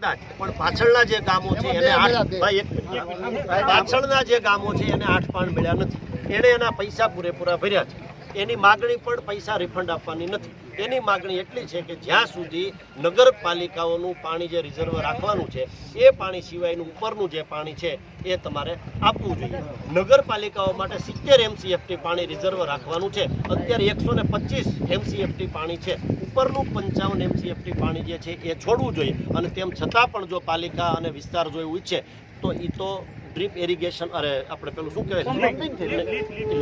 કદાચ પણ પાછળના જે ગામો છે એને આઠ ભાઈ એક પાછળના જે ગામો છે એને આઠ પાણ મળ્યા નથી. એણે એના પૈસા પૂરેપૂરા ભર્યા છે. એની માગણી પણ પૈસા રિફંડ આપવાની નથી. એની માગણી એટલી છે કે જ્યાં સુધી નગરપાલિકાઓનું પાણી જે રિઝર્વ રાખવાનું છે એ પાણી સિવાયનું ઉપરનું જે પાણી છે એ તમારે આપવું જોઈએ. નગરપાલિકાઓ માટે સિત્તેર એમસીએફટી પાણી રિઝર્વ રાખવાનું છે. અત્યારે એકસો ને પચીસ એમસીએફટી પાણી છે. ઉપરનું પંચાવન એમસીએફટી પાણી જે છે એ છોડવું જોઈએ. અને તેમ છતાં પણ જો પાલિકા અને વિસ્તાર જો એવું ઈચ્છે તો એ તો ડ્રીપ ઇરિગેશન અરે આપણે પેલું શું કહેવાય?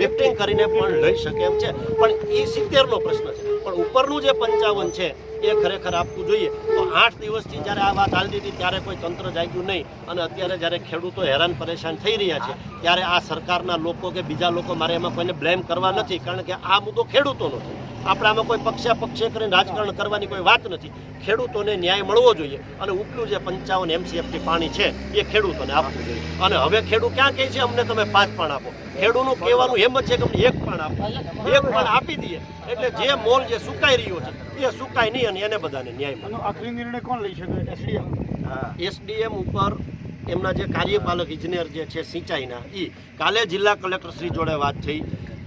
લિફ્ટિંગ કરીને પણ લઈ શકે એમ છે. પણ એ સિત્તેરનો પ્રશ્ન છે. પણ ઉપરનું જે પંચાવન છે એ ખરેખર આપવું જોઈએ. તો આઠ દિવસથી જ્યારે આ વાત હાલતી હતી, ત્યારે કોઈ તંત્ર જાગ્યું નહીં. અને અત્યારે જ્યારે ખેડૂતો હેરાન પરેશાન થઈ રહ્યા છે, ત્યારે આ સરકારના લોકો કે બીજા લોકો મારે એમાં કોઈને બ્લેમ કરવા નથી, કારણ કે આ મુદ્દો ખેડૂતોનો છે. આપણે આમાં કોઈ પક્ષે પક્ષે કરીને રાજકારણ કરવાની કોઈ વાત નથી. ખેડૂતોને ન્યાય મળવો જોઈએ. અને ઉપલું જે પંચાવન એમસીએફટી પાણી છે, એ ખેડૂતોને આપવું જોઈએ. અને હવે ખેડૂત ક્યાં કહે છે, અમને તમે પાંચ પણ આપો. ખેડૂતનું કહેવાનું એમ જ છે કે અમને એક પણ આપો. એક પણ આપી દઈએ. એટલે જે મોલ જે સુકાઈ રહ્યો છે એ સુકાય નહીં અને એને બધાને ન્યાય મળે. આખરી નિર્ણય કોણ લઈ શકે? એસડીએમ. એસડીએમ ઉપર એમના જે કાર્યપાલક ઇજનેર જે છે સિંચાઈના એ કાલે જિલ્લા કલેક્ટર શ્રી જોડે વાત થઈ.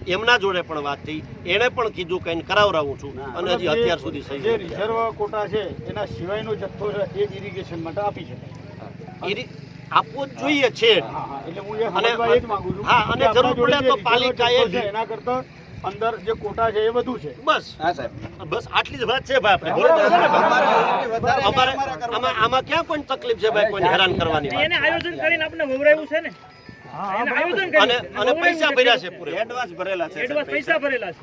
એમના જોડે પણ વાત થઈ. એણે પણ કીધું કંઈ કરાવરાવું છું અને હજી અત્યાર સુધી સહી જે રિઝર્વ કોટા છે એના સિવાયનો જથ્થો છે એ ઇરિગેશન માટે આપી શકાય. આપવો જ જોઈએ છે. અને- જ માંગુ છું હા, અને જરૂર પડે તો પાલિકાએ એના કરતા અંદર જે કોટા છે એ વધુ છે. બસ. હા સાહેબ. બસ આટલી જ વાત છે ભાઈ આપણે? અમારે આમાં આમાં ક્યાં કોઈ તકલીફ છે ભાઈ કોઈને હેરાન કરવાની એને આયોજન કરીને આપણે વવરાવ્યું છે ને? એને આયોજન કર્યું અને અને પૈસા ભર્યા છે પૂરે એડવાન્સ ભરેલા છે એડવાન્સ પૈસા. ભરેલા છે.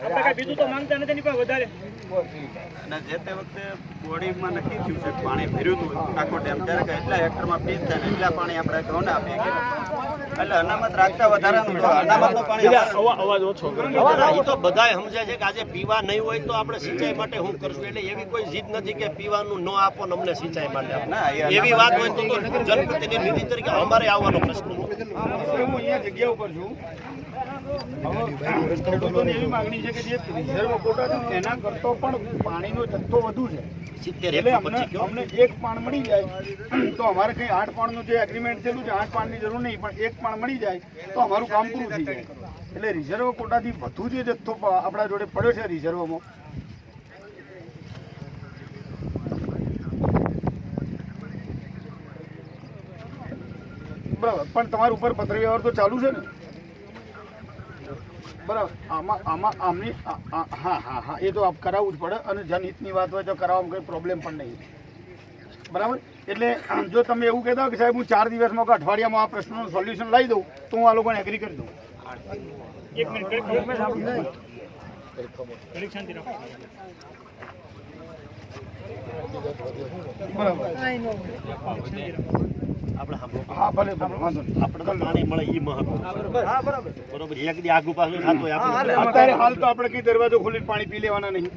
આપણે કઈ બીજું તો માંગતા નથી પણ વધારે. અને જે તે વખતે બોડીમાં નક્કી થયું છે પાણી ભર્યું હતું આખો ડેમ ત્યારે કે એટલા હેક્ટરમાં પીસ થાય એટલા પાણી આપણે ઘઉંને આપીએ એટલે અનામત રાખતા વધારાનું અનામતનું પાણી અવાજ ઓછો તો બધાય સમજે છે કે આજે પીવા નહીં હોય તો આપણે સિંચાઈ માટે હું કરશું? એટલે એવી કોઈ જીદ નથી કે પીવાનું ન આપો ને અમને સિંચાઈ માટે એવી વાત હોય તો તો જનપ્રતિનિધિ તરીકે અમારે આવવાનો પ્રશ્ન હું અહીંયા જગ્યા ઉપર છું. ખેડૂતોની એવી માગણી છે કે જે રિઝર્વ કોટા છે એના કરતો પણ પાણીનો જથ્થો વધુ છે એટલે અમને અમને એક પાણ મળી જાય. તો અમારે કંઈ આઠ પાણનું જે એગ્રીમેન્ટ થયેલું છે આઠ પાણની જરૂર નહીં પણ એક પાણ મળી જાય તો અમારું કામ પૂરું થઈ જાય. એટલે રિઝર્વ કોટાથી વધુ જે જથ્થો આપણા જોડે પડ્યો છે રિઝર્વમાં બરાબર. પણ તમારા ઉપર પત્ર વ્યવહાર તો ચાલુ છે ને? બરાબર. આમાં આમાં આમની હા હા હા એ તો આપ કરાવવું જ પડે અને જનહિતની વાત હોય તો કરાવવામાં કંઈ પ્રોબ્લેમ પણ નહીં. બરાબર? એટલે જો તમે એવું કહેતા હોય કે સાહેબ હું ચાર દિવસમાં કે અઠવાડિયામાં આ પ્રશ્નનું સોલ્યુશન લઈ દઉં તો હું આ લોકોને એગ્રી કરી દઉં. એક મિનિટ રાખો. બરાબર. આપણે હા ભલે ભલે વાંધો નહીં. આપણે તો પાણી મળે ઈ મહત્વ હા બરાબર. બરોબર. એક દી આગુ પાછું થતું અત્યારે હાલ તો આપણે કઈ દરવાજો ખોલી પાણી પી લેવાના નહીં.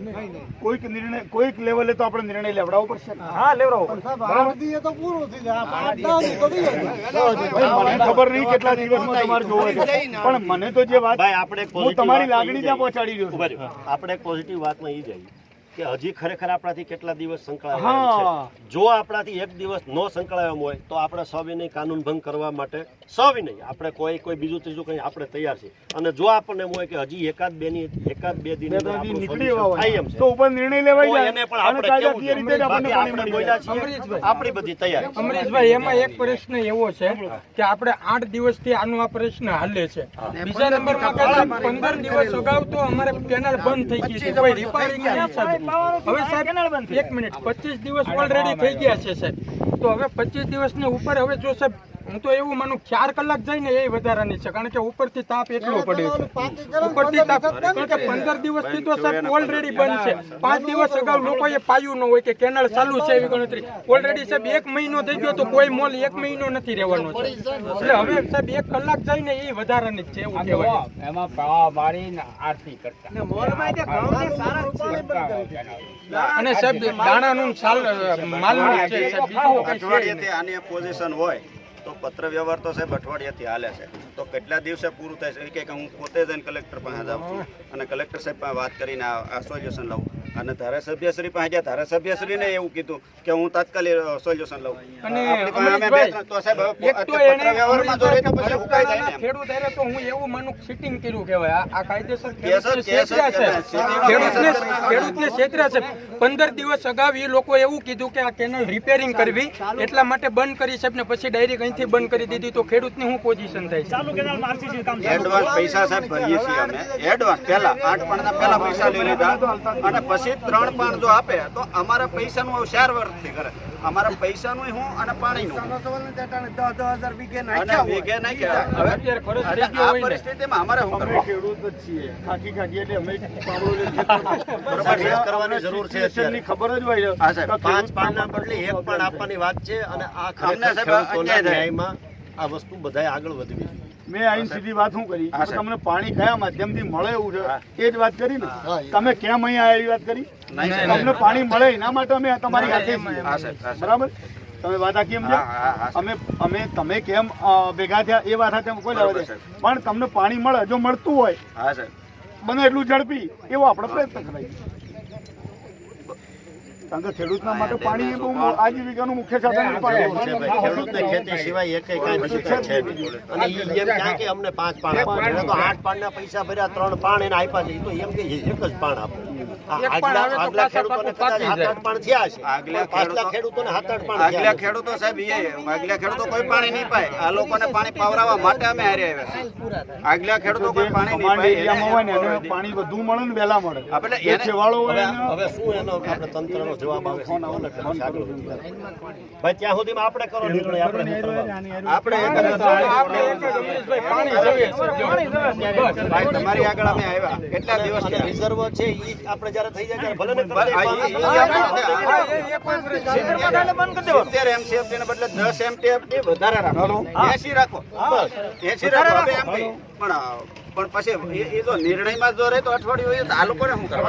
કોઈક નિર્ણય કોઈક લેવલે તો આપણે નિર્ણય લેવડાવવો પડશે. હા લેવડાવો ભાઈ મને ખબર નહીં કેટલા દિવસમાં તમારે જોવે પણ મને તો જે વાત ભાઈ આપણે હું તમારી લાગણી ત્યાં પહોંચાડી રહ્યો છું. આપણે પોઝિટિવ વાતમાં ઈ જઈએ કે હજી ખરેખર આપણાથી કેટલા દિવસ. સંકળાયેલા છે. જો આપણાથી એક દિવસ નો સંકળાયો હોય તો આપણે સવિનય કાનૂન ભંગ કરવા માટે સવિનય આપણે કોઈ કોઈ બીજું ત્રીજું કંઈ આપણે તૈયાર છે અને જો આપણને એમ હોય કે હજી એકાદ બે ની એકાદ બે દિન તો ઉપર નિર્ણય લેવાય જાય. એને પણ આપણે કાયદાકીય રીતે આપણે બોલ્યા છીએ? આપણી બધી તૈયારી અમરીશભાઈ એમાં એક પ્રશ્ન એવો છે કે આપણે આઠ દિવસથી આનો આ પ્રશ્ન હાલે છે. બીજા નંબરમાં સાહેબ પંદર દિવસ અગાઉ તો અમારે કેનાલ બંધ થઈ ગઈ છે. કોઈ રિપેરિંગ નહીં હવે સાહેબ એક મિનિટ પચીસ દિવસ ઓલરેડી થઈ ગયા છે સાહેબ. તો હવે પચીસ દિવસની ઉપર હવે જો સાહેબ હું તો એવું માનું ચાર કલાક જાય ને એ વધારાની છે. કારણ કે ઉપરથી તાપ એટલો પડ્યો છે. ઉપરથી તાપ કારણ કે પંદર દિવસથી તો સાહેબ ઓલરેડી બંધ છે. પાંચ દિવસ અગાઉ લોકોએ પાયું ન હોય કે કેનાલ ચાલુ છે એવી ગણતરી. ઓલરેડી સાહેબ એક મહિનો થઈ ગયો તો કોઈ મોલ એક મહિનો નથી રહેવાનો છે. એટલે હવે સાહેબ એક કલાક જાય ને એ વધારાની છે એવું કહેવાય. એમાં પાવા મારી ને આરતી કરતા. અને સાહેબ દાણાનું માલ છે સાહેબ બીજું કઈ છે? આની પોઝિશન હોય. તો પત્ર વ્યવહાર તો સાહેબ અઠવાડિયાથી હાલે છે. તો કેટલા દિવસે પૂરું થાય છે કે હું પોતે જઈને કલેક્ટર પાસે જાઉં છું. અને કલેક્ટર સાહેબ પાસે વાત કરીને આ સોલ્યુશન લાવું અને ધારાસભ્યશ્રી પાસે ગયા ધારાસભ્યશ્રીને એવું કીધું કે હું તાત્કાલિક સોલ્યુશન લઉં. અને આપણી પાસે અમે બે ત્રણ- તો સાહેબ એક તો એને વ્યવહારમાં જો તો પછી ઉકાઈ જાય ને ખેડૂત હારે તો હું એવું માનું સિટિંગ કર્યું કહેવાય. આ- આ કાયદેસર ખેડૂતને છેતર્યા છે. ખેડૂતને ખેડૂતને છેતર્યા છે. પંદર દિવસ અગાઉ એ લોકો એવું કીધું કે આ કેનલ રિપેરિંગ કરવી. એટલા માટે બંધ કરી સાહેબ ને પછી ડાયરેક્ટ અહીંથી બંધ કરી દીધી. તો ખેડૂતની શું પોઝિશન થાય છે? ચાલુ કેનાલમાં RCC કામ એડવાન્સ પૈસા સાહેબ ભરીએ છીએ અમે. એડવાન્સ પહેલા આઠ પણ પહેલા પૈસા લઈ લીધા. અને પછી ત્રણ પાન જો આપે તો અમારા પૈસાનું હવે ચાર વર્ષથી કરે અમારા પૈસાનું હું અને પાણીનું. અને વીઘે નાખ્યા. હવે અત્યારે ખર્ચ એટલે થઈ ગયો આ હોય ને. પરિસ્થિતિમાં અમારે કરવાની જરૂર છે ખબર જ હોય. હા, સાહેબ. તો પાંચ પાનના બદલે એક પાન આપવાની વાત છે અને આ સાહેબ આ વસ્તુ બધાએ આગળ વધવી છે મેં અહીં સીધી વાત શું કરી? તમને પાણી કયા માધ્યમથી મળે એવું છે? એ જ વાત કરી ને? તમે કેમ અહીંયા એવી વાત કરી? તમને પાણી મળે એના માટે અમે તમારી સાથે બરાબર? તમે વાત આખી હા, સમજ્યા અમે અમે તમે કેમ ભેગા થયા? એ વાત સાથે કોઈ લેવા દે. પણ તમને પાણી મળે જો મળતું હોય બને એટલું ઝડપી એવો આપણો પ્રયત્ન કરાય. કારણ કે ખેડૂતના માટે પાણી એ બહુ આજીવિકાનું મુખ્ય સાધન ખેડૂતને ખેતી સિવાય એક કાંઈ બીજું કાંઈ છે અને ઈ એમ ક્યાં કે અમને પાંચ પાણ આપો. તો આઠ પાણના પૈસા ભર્યા ત્રણ પાણ એને આપ્યા છે. એ તો એમ કે એક જ પાણ આપો. આગલા આવે તો આગલા પાછા ખેડૂતોને પાકું કદાચ પાકી સાત આઠ પાણ થયા છે. આગલા પાછલા ખેડૂતો- ખેડૂતોને સાત આઠ પાણ આગલા થયા છે. ખેડૂતો સાહેબ એ આગલા ખેડૂતો કોઈ પાણી નહીં પાય. આ લોકોને પાણી પાવરાવવા માટે અમે હારે આવ્યા આગલા ખેડૂતો કોઈ પાણી નહીં કમાન્ડ પાય એરિયામાં હોય ને એને એને- પાણી વધુ મળે ને વહેલા મળે. આપણે એને- છેવાડો હવે શું એનો આપણે તંત્રનો જવાબ આવે છે? કોણ એટલે પછી આગળ ભાઈ ત્યાં સુધીમાં આપણે કરો નિર્ણય આપણે આપણે એક જ તો આપણે એક જ અમરીશભાઈ પાણી જોઈએ છે જો. બસ. ભાઈ તમારી આગળ અમે આવ્યા. કેટલા દિવસ રિઝર્વ છે ઈ આપણે જ્યારે થઈ જાય ભલે ને એ- એ બદલે દસ MTFT વધારે રાખો. એસી રાખો. બસ. એસી રાખો. પણ પણ પછી એ- એ જો નિર્ણયમાં જો રહે તો અઠવાડિયું હોય તો આ લોકોને શું કરવા